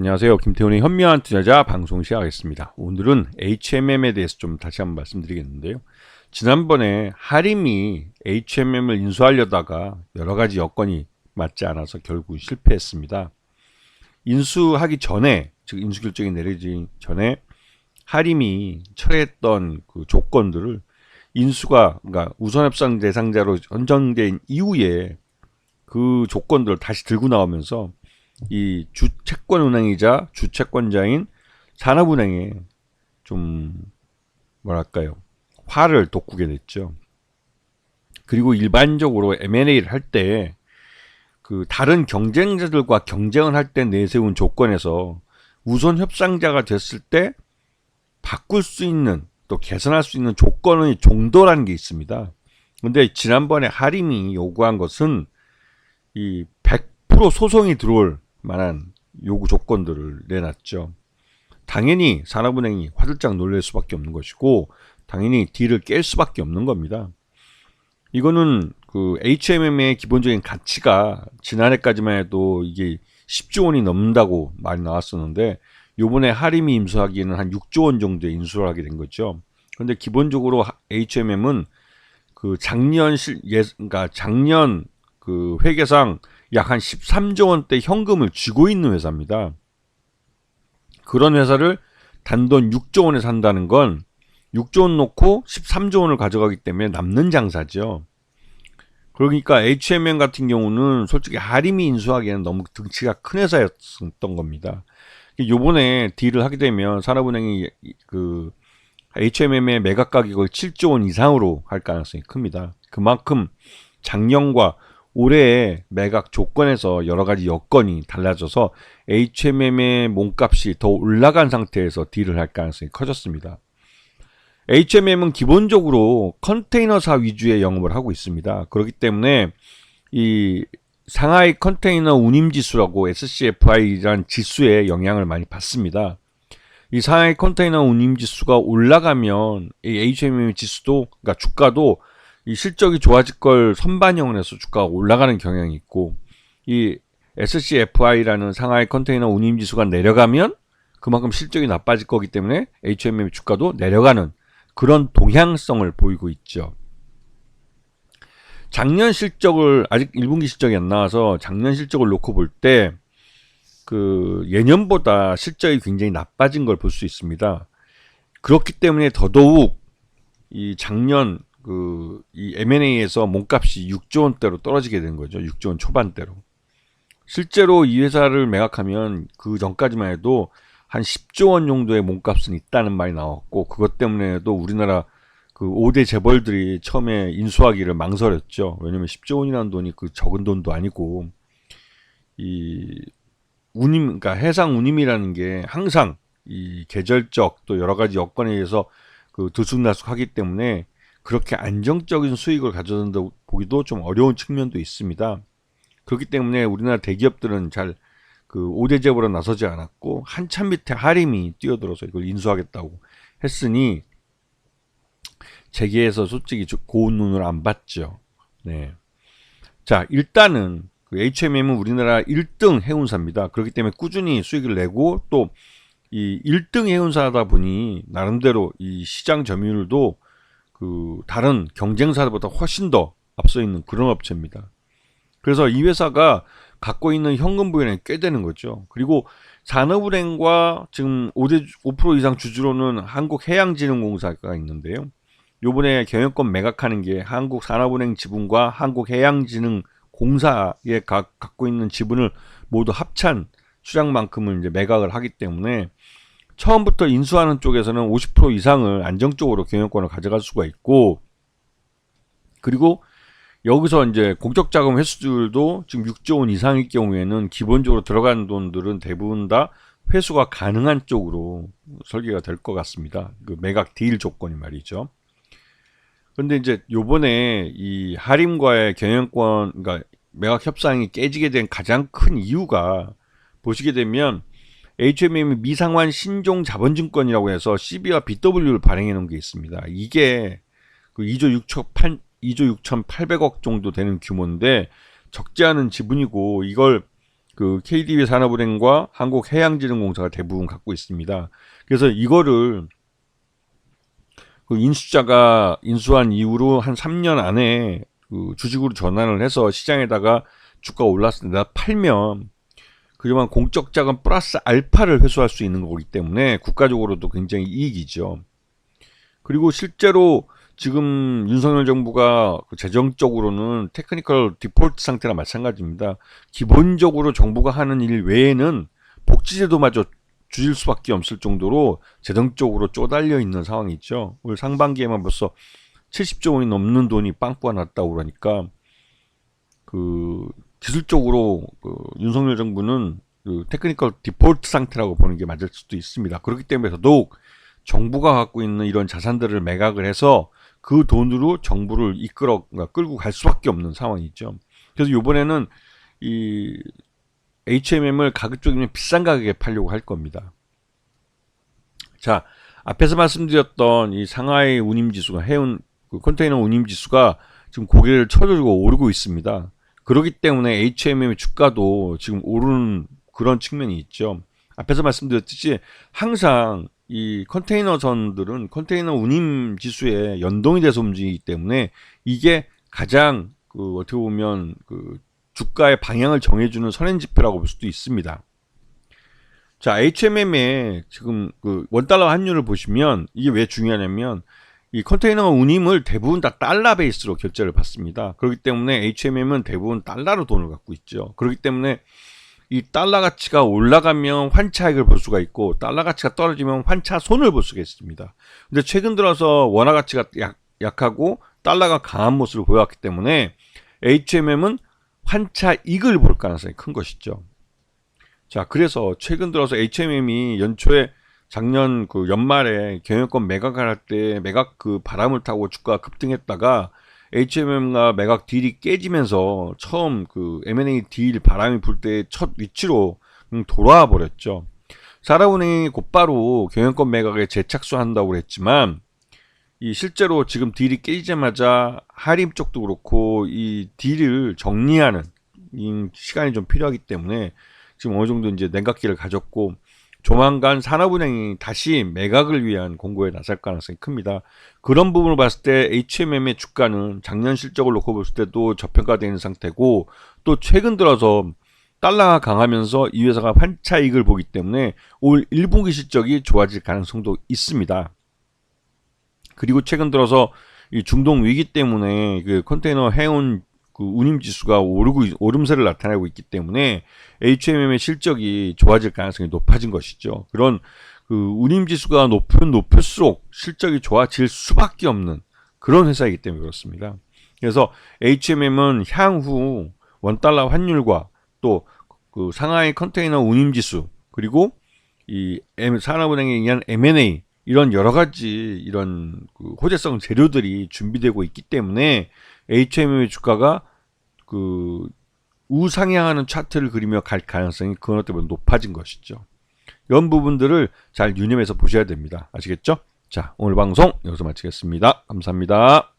안녕하세요. 김태훈의 현미한 투자자 방송 시작하겠습니다. 오늘은 HMM에 대해서 좀 다시 한번 말씀드리겠는데요. 지난번에 하림이 HMM을 인수하려다가 여러 가지 여건이 맞지 않아서 결국 실패했습니다. 인수하기 전에, 즉 인수 결정이 내려지기 전에 하림이 철회했던 그 조건들을 인수가 그러니까 우선 협상 대상자로 선정된 이후에 그 조건들을 다시 들고 나오면서 이 주채권 은행이자 주채권자인 산업은행에 좀 뭐랄까요 화를 돋구게 됐죠. 그리고 일반적으로 M&A를 할 때 그 다른 경쟁자들과 경쟁을 할 때 내세운 조건에서 우선 협상자가 됐을 때 바꿀 수 있는 또 개선할 수 있는 조건의 정도라는 게 있습니다. 근데 지난번에 하림이 요구한 것은 이 100% 소송이 들어올 만한 요구 조건들을 내놨죠. 당연히 산업은행이 화들짝 놀랄 수밖에 없는 것이고 당연히 딜을 깰 수밖에 없는 겁니다. 이거는 그 HMM의 기본적인 가치가 지난해까지만 해도 이게 10조 원이 넘는다고 말이 나왔었는데 요번에 하림이 임수하기에는 한 6조 원 정도의 인수를 하게 된 거죠. 근데 기본적으로 HMM은 그 작년 실 예, 그러니까 작년 그 회계상 약 한 13조 원대 현금을 쥐고 있는 회사입니다. 그런 회사를 단돈 6조 원에 산다는 건 6조 원 놓고 13조 원을 가져가기 때문에 남는 장사죠. 그러니까 HMM 같은 경우는 솔직히 하림이 인수하기에는 너무 등치가 큰 회사였던 겁니다. 요번에 딜을 하게 되면 산업은행이 그 HMM의 매각 가격을 7조 원 이상으로 할 가능성이 큽니다. 그만큼 작년과 올해의 매각 조건에서 여러 가지 여건이 달라져서 HMM의 몸값이 더 올라간 상태에서 딜을 할 가능성이 커졌습니다. HMM은 기본적으로 컨테이너사 위주의 영업을 하고 있습니다. 그렇기 때문에 이 상하이 컨테이너 운임 지수라고 SCFI라는 지수에 영향을 많이 받습니다. 이 상하이 컨테이너 운임 지수가 올라가면 이 HMM 지수도 그러니까 주가도 이 실적이 좋아질 걸 선반영을 해서 주가가 올라가는 경향이 있고 이 SCFI라는 상하이 컨테이너 운임 지수가 내려가면 그만큼 실적이 나빠질 거기 때문에 HMM 주가도 내려가는 그런 동향성을 보이고 있죠. 작년 실적을 아직 1분기 실적이 안 나와서 작년 실적을 놓고 볼 때 그 예년보다 실적이 굉장히 나빠진 걸 볼 수 있습니다. 그렇기 때문에 더더욱 이 작년 그 이 M&A에서 몸값이 6조 원대로 떨어지게 된 거죠. 6조 원 초반대로. 실제로 이 회사를 매각하면 그 전까지만 해도 한 10조 원 정도의 몸값은 있다는 말이 나왔고 그것 때문에도 우리나라 그 5대 재벌들이 처음에 인수하기를 망설였죠. 왜냐면 10조 원이라는 돈이 그 적은 돈도 아니고 이 운임 그러니까 해상 운임이라는 게 항상 이 계절적 또 여러 가지 여건에 의해서 그 들쑥날쑥하기 때문에 그렇게 안정적인 수익을 가져다 보기도 좀 어려운 측면도 있습니다. 그렇기 때문에 우리나라 대기업들은 잘그 5대 재벌로 나서지 않았고 한참 밑에 하림이 뛰어들어서 이걸 인수하겠다고 했으니 재계에서 솔직히 고운 눈을 안 봤죠. 네. 자, 일단은 그 HMM은 우리나라 1등 해운사입니다. 그렇기 때문에 꾸준히 수익을 내고 또 이 1등 해운사다 보니 나름대로 이 시장 점유율도 그 다른 경쟁사들보다 훨씬 더 앞서 있는 그런 업체입니다. 그래서 이 회사가 갖고 있는 현금 부연이 꽤 되는 거죠. 그리고 산업은행과 지금 5대 5% 이상 주주로는 한국해양진흥공사가 있는데요. 요번에 경영권 매각하는 게 한국산업은행 지분과 한국해양진흥공사에 가, 갖고 있는 지분을 모두 합찬 수량만큼을 이제 매각을 하기 때문에 처음부터 인수하는 쪽에서는 50% 이상을 안정적으로 경영권을 가져갈 수가 있고 그리고 여기서 이제 공적 자금 회수들도 지금 6조 원 이상일 경우에는 기본적으로 들어가는 돈들은 대부분 다 회수가 가능한 쪽으로 설계가 될 것 같습니다. 그 매각 딜 조건이 말이죠. 근데 이제 요번에 이 하림과의 경영권 그러니까 매각 협상이 깨지게 된 가장 큰 이유가 보시게 되면 HMM이 미상환 신종 자본증권이라고 해서 CB와 BW를 발행해 놓은 게 있습니다. 이게 그 2조 6천 8 2조 6천 8백억 정도 되는 규모인데 적지 않은 지분이고 이걸 그 KDB 산업은행과 한국해양진흥공사가 대부분 갖고 있습니다. 그래서 이거를 그 인수자가 인수한 이후로 한 3년 안에 그 주식으로 전환을 해서 시장에다가 주가가 올랐을 때 팔면 그러면 공적 자금 플러스 알파를 회수할 수 있는 거기 때문에 국가적으로도 굉장히 이익이죠. 그리고 실제로 지금 윤석열 정부가 그 재정적으로는 테크니컬 디폴트 상태나 마찬가지입니다. 기본적으로 정부가 하는 일 외에는 복지제도마저 줄일 수밖에 없을 정도로 재정적으로 쪼달려 있는 상황이 있죠. 올 상반기에만 벌써 70조 원이 넘는 돈이 빵꾸가 났다고 그러니까 그 기술적으로 그 윤석열 정부는 그 테크니컬 디폴트 상태라고 보는 게 맞을 수도 있습니다. 그렇기 때문에 더더욱 정부가 갖고 있는 이런 자산들을 매각을 해서 그 돈으로 정부를 이끌어 그러니까 끌고 갈 수밖에 없는 상황이죠. 그래서 이번에는 이 HMM을 가급적이면 비싼 가격에 팔려고 할 겁니다. 자, 앞에서 말씀드렸던 이 상하이 운임 지수가 해운 그 컨테이너 운임 지수가 지금 고개를 쳐들고 오르고 있습니다. 그렇기 때문에 HMM의 주가도 지금 오르는 그런 측면이 있죠. 앞에서 말씀드렸듯이 항상 이 컨테이너선들은 컨테이너 운임 지수에 연동이 돼서 움직이기 때문에 이게 가장 그 어떻게 보면 그 주가의 방향을 정해주는 선행 지표라고 볼 수도 있습니다. 자, HMM의 지금 그 원달러 환율을 보시면 이게 왜 중요하냐면 이 컨테이너 운임을 대부분 다 달러 베이스로 결제를 받습니다. 그렇기 때문에 HMM은 대부분 달러로 돈을 갖고 있죠. 그렇기 때문에 이 달러 가치가 올라가면 환차익을 볼 수가 있고 달러 가치가 떨어지면 환차 손을 볼 수가 있습니다. 근데 최근 들어서 원화 가치가 약, 약하고 달러가 강한 모습을 보여왔기 때문에 HMM은 환차익을 볼 가능성이 큰 것이죠. 자, 그래서 최근 들어서 HMM이 연초에 작년 그 연말에 경영권 매각을 할때 매각 그 바람을 타고 주가가 급등했다가 HMM과 매각 딜이 깨지면서 처음 그 M&A 딜 바람이 불 때 첫 위치로 돌아와 버렸죠. 사라은행이 곧바로 경영권 매각에 재착수한다고 그랬지만 이 실제로 지금 딜이 깨지자마자 하림 쪽도 그렇고 이 딜을 정리하는 이 시간이 좀 필요하기 때문에 지금 어느 정도 이제 냉각기를 가졌고 조만간 산업은행이 다시 매각을 위한 공고에 나설 가능성이 큽니다. 그런 부분을 봤을 때 HMM의 주가는 작년 실적을 놓고 봤을 때도 저평가되어 있는 상태고 또 최근 들어서 달러가 강하면서 이 회사가 환차익을 보기 때문에 올 1분기 실적이 좋아질 가능성도 있습니다. 그리고 최근 들어서 이 중동 위기 때문에 그 컨테이너 해운 그 운임 지수가 오르고 오름세를 나타내고 있기 때문에 HMM의 실적이 좋아질 가능성이 높아진 것이죠. 그런 그 운임 지수가 높으면 높을수록 실적이 좋아질 수밖에 없는 그런 회사이기 때문에 그렇습니다. 그래서 HMM은 향후 원달러 환율과 또 그 상하이 컨테이너 운임 지수 그리고 이 산업은행에 의한 M&A 이런 여러 가지 이런 그 호재성 재료들이 준비되고 있기 때문에 HMM의 주가가 그 우상향하는 차트를 그리며 갈 가능성이 그것 때문에 높아진 것이죠. 이런 부분들을 잘 유념해서 보셔야 됩니다. 아시겠죠? 자, 오늘 방송 여기서 마치겠습니다. 감사합니다.